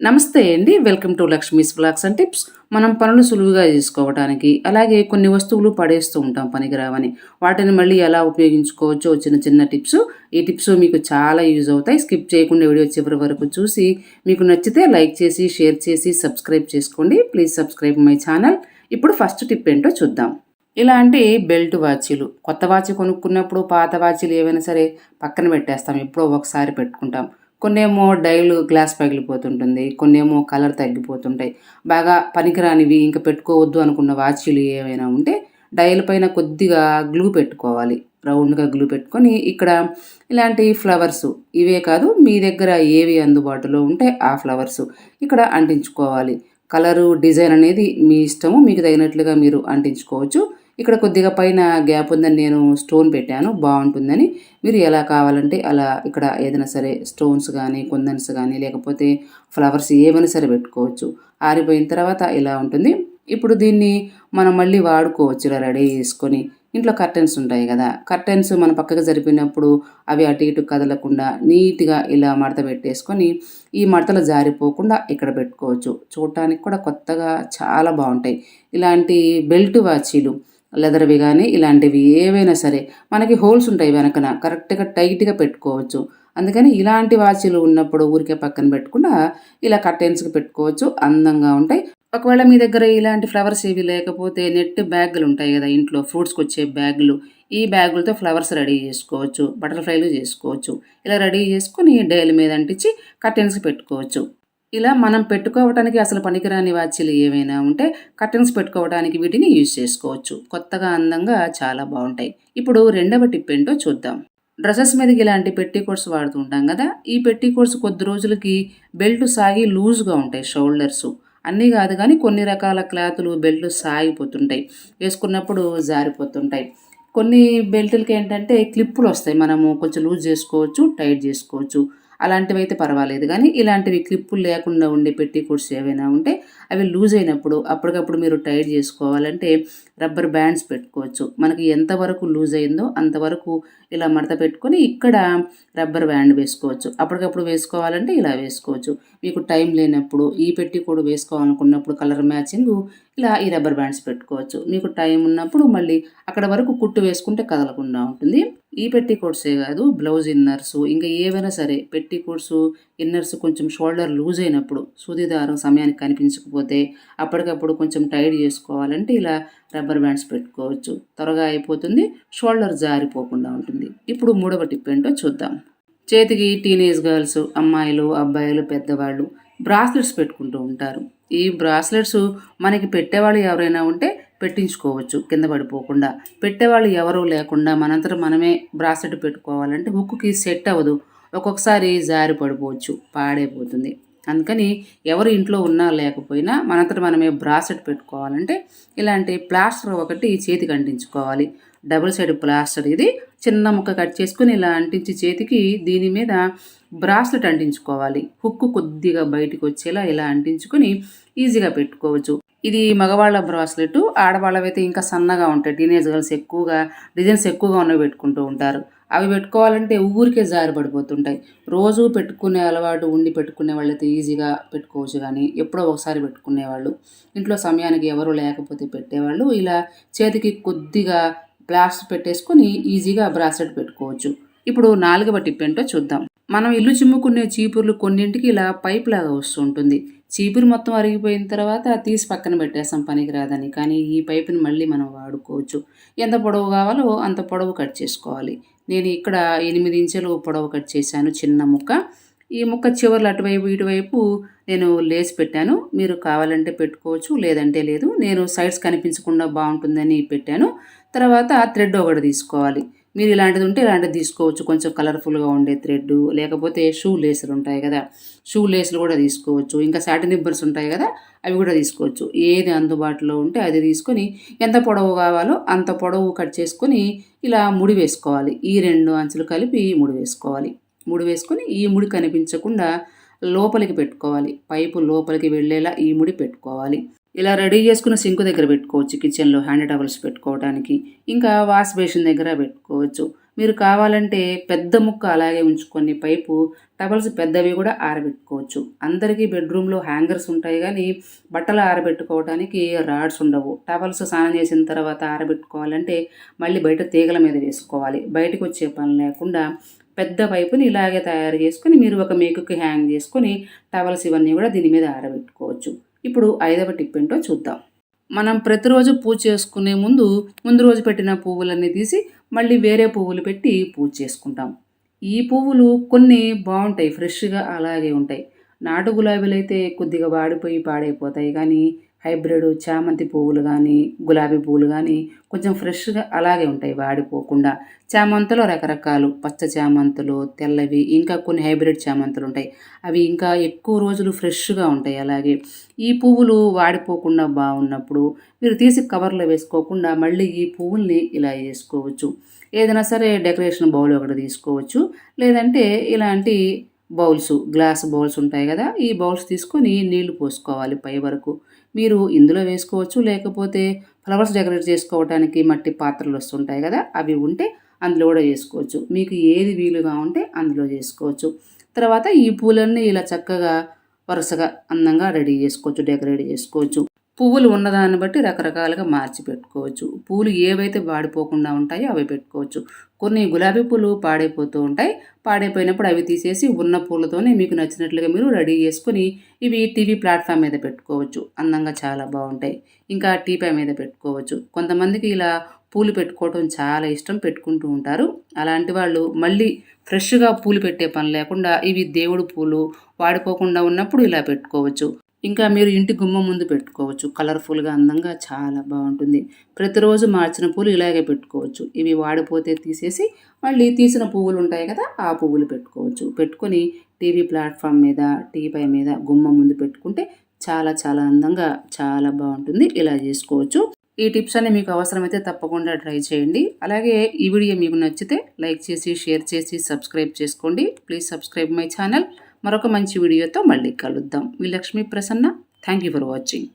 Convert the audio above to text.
నమస్తే అండి. Welcome to Lakshmi's blogs and tips. మనం పనులు సులువుగా చేసుకోవడానికి అలాగే కొన్ని వస్తువులు పడేస్తూ ఉంటాం పనికిరావని. వాటిని మళ్ళీ ఎలా ఉపయోగించుకోవచ్చో చిన్న చిన్న టిప్స్. ఈ టిప్స్ మీకు చాలా యూజ్ అవుతాయి. స్కిప్ చేయకుండా వీడియో చివరి వరకు చూసి మీకు నచ్చితే లైక్ చేసి షేర్ చేసి సబ్స్క్రైబ్ చేసుకోండి. Please subscribe my channel. ఇప్పుడు ఫస్ట్ టిప్ ఏంటో చూద్దాం. ఇలాంటి బెల్ట్ వాచీలు. కొత్త వాచ్ కొనుక్కున్నప్పుడు పాత వాచీలు ఏవైనా సరే పక్కన పెట్టేస్తాం. ఎప్పుడో ఒకసారి పెట్టుకుంటాం. కొన్నేమో డైలు గ్లాస్ పగిలిపోతుంటుంది. కొన్నేమో కలర్ తగ్గిపోతుంటాయి. బాగా పనికిరానివి ఇంకా పెట్టుకోవద్దు అనుకున్న వాచీలు ఏమైనా ఉంటే డైల్ పైన కొద్దిగా గ్లూ పెట్టుకోవాలి. రౌండ్గా గ్లూ పెట్టుకొని ఇక్కడ ఇలాంటి ఫ్లవర్స్ ఇవే కాదు మీ దగ్గర ఏవి అందుబాటులో ఉంటే ఆ ఫ్లవర్స్ ఇక్కడ అంటించుకోవాలి. కలరు డిజైన్ అనేది మీ ఇష్టము మీకు తగినట్లుగా మీరు అంటించుకోవచ్చు. ఇక్కడ కొద్దిగా పైన గ్యాప్ ఉందని నేను స్టోన్ పెట్టాను బాగుంటుందని. మీరు ఎలా కావాలంటే అలా ఇక్కడ ఏదైనా సరే స్టోన్స్ కానీ కుందన్స్ కానీ లేకపోతే ఫ్లవర్స్ ఏమైనా సరే పెట్టుకోవచ్చు. ఆరిపోయిన తర్వాత ఇలా ఉంటుంది. ఇప్పుడు దీన్ని మనం మళ్ళీ వాడుకోవచ్చు ఇలా రెడీ చేసుకొని. ఇంట్లో కర్టెన్స్ ఉంటాయి కదా కర్టెన్స్ మన పక్కకు జరిపినప్పుడు అవి అటు ఇటు కదలకుండా నీట్గా ఇలా మడత పెట్టేసుకొని ఈ మడతలు జారిపోకుండా ఇక్కడ పెట్టుకోవచ్చు. చూడటానికి కూడా కొత్తగా చాలా బాగుంటాయి. ఇలాంటి బెల్ట్ వాచీలు లెదర్వి కానీ ఇలాంటివి ఏవైనా సరే మనకి హోల్స్ ఉంటాయి వెనకన. కరెక్ట్గా టైట్గా పెట్టుకోవచ్చు. అందుకని ఇలాంటి వాచీలు ఉన్నప్పుడు ఊరికే పక్కన పెట్టకుండా ఇలా కర్టెన్స్కి పెట్టుకోవచ్చు. అందంగా ఉంటాయి. ఒకవేళ మీ దగ్గర ఇలాంటి ఫ్లవర్స్ ఏవి లేకపోతే నెట్ బ్యాగులు ఉంటాయి కదా ఇంట్లో ఫ్రూట్స్కి వచ్చే బ్యాగులు. ఈ బ్యాగులతో ఫ్లవర్స్ రెడీ చేసుకోవచ్చు. బటర్ఫ్లైలు చేసుకోవచ్చు. ఇలా రెడీ చేసుకొని డైల్ మీద అంటించి కర్టెన్స్కి పెట్టుకోవచ్చు. ఇలా మనం పెట్టుకోవడానికి అసలు పనికిరాని వాచీలు ఏమైనా ఉంటే కర్టన్స్ పెట్టుకోవడానికి వీటిని యూజ్ చేసుకోవచ్చు. కొత్తగా అందంగా చాలా బాగుంటాయి. ఇప్పుడు రెండవ టిప్ ఏంటో చూద్దాం. డ్రెస్సెస్ మీదకి ఇలాంటి పెట్టి కోట్స్ వాడుతూ ఉంటాం కదా ఈ పెట్టి కోట్స్ కొద్ది రోజులకి బెల్ట్ సాగి లూజ్గా ఉంటాయి షోల్డర్స్. అన్నీ కాదు కానీ కొన్ని రకాల క్లాతులు బెల్ట్ సాగిపోతుంటాయి. వేసుకున్నప్పుడు జారిపోతుంటాయి. కొన్ని బెల్టులకి ఏంటంటే క్లిప్పులు వస్తాయి. మనము కొంచెం లూజ్ చేసుకోవచ్చు టైట్ చేసుకోవచ్చు. అలాంటివి అయితే పర్వాలేదు. కానీ ఇలాంటివి క్లిప్పులు లేకుండా ఉండే పెట్టి కోట్స్ ఏవైనా ఉంటే అవి లూజ్ అయినప్పుడు అప్పటికప్పుడు మీరు టైట్ చేసుకోవాలంటే రబ్బర్ బ్యాండ్స్ పెట్టుకోవచ్చు. మనకి ఎంతవరకు లూజ్ అయిందో అంతవరకు ఇలా మడత పెట్టుకొని ఇక్కడ రబ్బర్ బ్యాండ్ వేసుకోవచ్చు. అప్పటికప్పుడు వేసుకోవాలంటే ఇలా వేసుకోవచ్చు. మీకు టైం లేనప్పుడు ఈ పెట్టి కూడా వేసుకోవాలనుకున్నప్పుడు కలర్ మ్యాచింగ్ ఇలా ఈ రబ్బర్ బ్యాండ్స్ పెట్టుకోవచ్చు. మీకు టైం ఉన్నప్పుడు మళ్ళీ అక్కడ వరకు కుట్టు వేసుకుంటే కదలకుండా ఉంటుంది. ఈ పెట్టి కోట్సే కాదు బ్లౌజ్ ఇన్నర్స్ ఇంకా ఏవైనా సరే పెట్టి కోట్స్ ఇన్నర్స్ కొంచెం షోల్డర్ లూజ్ అయినప్పుడు సూది దారం సమయానికి కనిపించకపోతే అప్పటికప్పుడు కొంచెం టైట్ చేసుకోవాలంటే ఇలా రబ్బర్ బ్యాండ్స్ పెట్టుకోవచ్చు. త్వరగా అయిపోతుంది షోల్డర్ జారిపోకుండా ఉంటుంది. ఇప్పుడు మూడవ టిప్ ఏంటో చూద్దాం. చేతికి టీనేజ్ గర్ల్స్ అమ్మాయిలు అబ్బాయిలు పెద్దవాళ్ళు బ్రాస్లెట్స్ పెట్టుకుంటూ ఉంటారు. ఈ బ్రాస్లెట్స్ మనకి పెట్టేవాళ్ళు ఎవరైనా ఉంటే పెట్టించుకోవచ్చు కింద పడిపోకుండా. పెట్టేవాళ్ళు ఎవరూ లేకుండా మనంతట మనమే బ్రాస్లెట్ పెట్టుకోవాలంటే హుక్కి సెట్ అవ్వదు. ఒక్కొక్కసారి జారి పడిపోవచ్చు పాడైపోతుంది. అందుకని ఎవరు ఇంట్లో ఉన్నా లేకపోయినా మనంతట మనమే బ్రాస్లెట్ పెట్టుకోవాలంటే ఇలాంటి ప్లాస్టర్ ఒకటి చేతికి అంటించుకోవాలి. డబుల్ సైడ్ ప్లాస్టర్ ఇది. చిన్న ముక్క కట్ చేసుకుని ఇలా అంటించి చేతికి దీని మీద బ్రాస్లెట్ అంటించుకోవాలి. హుక్కు కొద్దిగా బయటకు వచ్చేలా ఇలా అంటించుకొని ఈజీగా పెట్టుకోవచ్చు. ఇది మగవాళ్ళ బ్రాస్లెట్. ఆడవాళ్ళవైతే ఇంకా సన్నగా ఉంటాయి. టీనేజ్ గర్ల్స్ ఎక్కువగా డిజైన్స్ ఎక్కువగా ఉన్నవి పెట్టుకుంటూ ఉంటారు. అవి పెట్టుకోవాలంటే ఊరికే జారి పడిపోతుంటాయి. రోజు పెట్టుకునే అలవాటు ఉండి పెట్టుకునే వాళ్ళైతే ఈజీగా పెట్టుకోవచ్చు కానీ ఎప్పుడో ఒకసారి పెట్టుకునేవాళ్ళు. ఇంట్లో సమయానికి ఎవరు లేకపోతే పెట్టేవాళ్ళు. ఇలా చేతికి కొద్దిగా ప్లాస్టర్ పెట్టేసుకొని ఈజీగా బ్రాస్లెట్ పెట్టుకోవచ్చు. ఇప్పుడు నాలుగవ టిప్ ఏంటో చూద్దాం. మనం ఇల్లు చిమ్ముకునే చీపుర్లు కొన్నింటికి ఇలా పైప్ లాగా వస్తుంటుంది చీపురు మొత్తం అరిగిపోయిన తర్వాత తీసి పక్కన పెట్టేస్తాం పనికి రాదని. కానీ ఈ పైపుని మళ్ళీ మనం వాడుకోవచ్చు. ఎంత పొడవు కావాలో అంత పొడవు కట్ చేసుకోవాలి. నేను ఇక్కడ ఎనిమిది ఇంచులు పొడవు కట్ చేశాను చిన్న ముక్క. ఈ ముక్క చివర్లు అటువైపు ఇటువైపు నేను లేచి పెట్టాను. మీరు కావాలంటే పెట్టుకోవచ్చు లేదంటే లేదు. నేను సైడ్స్ కనిపించకుండా బాగుంటుందని పెట్టాను. తర్వాత థ్రెడ్ ఒకటి తీసుకోవాలి. మీరు ఇలాంటిది ఉంటే ఇలాంటిది తీసుకోవచ్చు. కొంచెం కలర్ఫుల్గా ఉండే థ్రెడ్ లేకపోతే షూ లేసులు ఉంటాయి కదా. షూ లేసులు కూడా తీసుకోవచ్చు. ఇంకా సాటిన్ నిబ్బర్స్ ఉంటాయి కదా అవి కూడా తీసుకోవచ్చు. ఏది అందుబాటులో ఉంటే అది తీసుకొని ఎంత పొడవు కావాలో అంత పొడవు కట్ చేసుకొని ఇలా ముడి వేసుకోవాలి. ఈ రెండు అంచులు కలిపి ముడి వేసుకోవాలి. ముడి వేసుకొని ఈ ముడి కనిపించకుండా లోపలికి పెట్టుకోవాలి. పైపు లోపలికి వెళ్ళేలా ఈ ముడి పెట్టుకోవాలి. ఇలా రెడీ చేసుకున్న సింకు దగ్గర పెట్టుకోవచ్చు కిచెన్లో హ్యాండ్ టవల్స్ పెట్టుకోవడానికి. ఇంకా వాష్ బేసిన్ దగ్గర పెట్టుకోవచ్చు. మీరు కావాలంటే పెద్ద ముక్క అలాగే ఉంచుకొని పైపు టవల్స్ పెద్దవి కూడా ఆరబెట్టుకోవచ్చు. అందరికీ బెడ్రూమ్లో హ్యాంగర్స్ ఉంటాయి కానీ బట్టలు ఆరబెట్టుకోవడానికి రాడ్స్ ఉండవు. టవల్స్ స్నానం చేసిన తర్వాత ఆరబెట్టుకోవాలంటే మళ్ళీ బయట తీగల మీద వేసుకోవాలి. బయటకు వచ్చే పని లేకుండా పెద్ద పైపుని ఇలాగే తయారు చేసుకొని మీరు ఒక మేకుకి హ్యాంగ్ చేసుకొని టవల్స్ ఇవన్నీ కూడా దీని మీద ఆరబెట్టుకోవచ్చు. ఇప్పుడు ఐదవ టిప్ ఏంటో చూద్దాం. మనం ప్రతిరోజు పూజ చేసుకునే ముందు ముందు రోజు పెట్టిన పువ్వులన్నీ తీసి మళ్ళీ వేరే పువ్వులు పెట్టి పూజ చేసుకుంటాం. ఈ పువ్వులు కొన్ని బాగుంటాయి ఫ్రెష్గా అలాగే ఉంటాయి. నాటు గులాబీలు అయితే కొద్దిగా వాడిపోయి పాడైపోతాయి కానీ హైబ్రిడ్ చామంతి పువ్వులు కానీ గులాబీ పువ్వులు కానీ కొంచెం ఫ్రెష్గా అలాగే ఉంటాయి వాడిపోకుండా. చామంతులు రకరకాలు. పచ్చ చామంతులు తెల్లవి ఇంకా కొన్ని హైబ్రిడ్ చామంతులు ఉంటాయి. అవి ఇంకా ఎక్కువ రోజులు ఫ్రెష్గా ఉంటాయి అలాగే. ఈ పువ్వులు వాడిపోకుండా బాగున్నప్పుడు మీరు తీసి కవర్లో వేసుకోకుండా మళ్ళీ ఈ పువ్వుల్ని ఇలా వేసుకోవచ్చు. ఏదైనా సరే డెకరేషన్ బౌల్ ఒకటి తీసుకోవచ్చు. లేదంటే ఇలాంటి బౌల్స్ గ్లాస్ బౌల్స్ ఉంటాయి కదా ఈ బౌల్స్ తీసుకొని నీళ్ళు పోసుకోవాలి పై వరకు. మీరు ఇందులో వేసుకోవచ్చు. లేకపోతే ఫ్లవర్స్ డెకరేట్ చేసుకోవడానికి మట్టి పాత్రలు వస్తుంటాయి కదా అవి ఉంటే అందులో కూడా చేసుకోవచ్చు. మీకు ఏది వీలుగా ఉంటే అందులో చేసుకోవచ్చు. తర్వాత ఈ పూలన్నీ ఇలా చక్కగా వరుసగా అందంగా రెడీ చేసుకోవచ్చు డెకరేట్ చేసుకోవచ్చు. పువ్వులు ఉన్నదాన్ని బట్టి రకరకాలుగా మార్చి పెట్టుకోవచ్చు. పూలు ఏవైతే వాడిపోకుండా ఉంటాయో అవి పెట్టుకోవచ్చు. కొన్ని గులాబీ పూలు పాడైపోతూ ఉంటాయి. పాడైపోయినప్పుడు అవి తీసేసి ఉన్న పూలతోనే మీకు నచ్చినట్లుగా మీరు రెడీ చేసుకుని ఇవి టీవీ ప్లాట్ఫామ్ మీద పెట్టుకోవచ్చు. అందంగా చాలా బాగుంటాయి. ఇంకా టీపై మీద పెట్టుకోవచ్చు. కొంతమందికి ఇలా పూలు పెట్టుకోవడం చాలా ఇష్టం పెట్టుకుంటూ ఉంటారు. అలాంటి వాళ్ళు మళ్ళీ ఫ్రెష్గా పూలు పెట్టే పని లేకుండా ఇవి దేవుడు పూలు వాడిపోకుండా ఉన్నప్పుడు ఇలా పెట్టుకోవచ్చు. ఇంకా మీరు ఇంటి గుమ్మం ముందు పెట్టుకోవచ్చు. కలర్ఫుల్గా అందంగా చాలా బాగుంటుంది. ప్రతిరోజు మార్చిన పూలు ఇలాగే పెట్టుకోవచ్చు. ఇవి వాడిపోతే తీసేసి మళ్ళీ తీసిన పువ్వులు ఉంటాయి కదా ఆ పువ్వులు పెట్టుకోవచ్చు. పెట్టుకొని టీవీ ప్లాట్ఫామ్ మీద టీపై మీద గుమ్మం ముందు పెట్టుకుంటే చాలా చాలా అందంగా చాలా బాగుంటుంది. ఇలా చేసుకోవచ్చు. ఈ టిప్స్ అన్ని మీకు అవసరమైతే తప్పకుండా ట్రై చేయండి. అలాగే ఈ వీడియో మీకు నచ్చితే లైక్ చేసి షేర్ చేసి సబ్స్క్రైబ్ చేసుకోండి. Please subscribe my channel. మరొక మంచి వీడియోతో మళ్ళీ కలుద్దాం. మీ Lakshmi Prasanna. Thank you for watching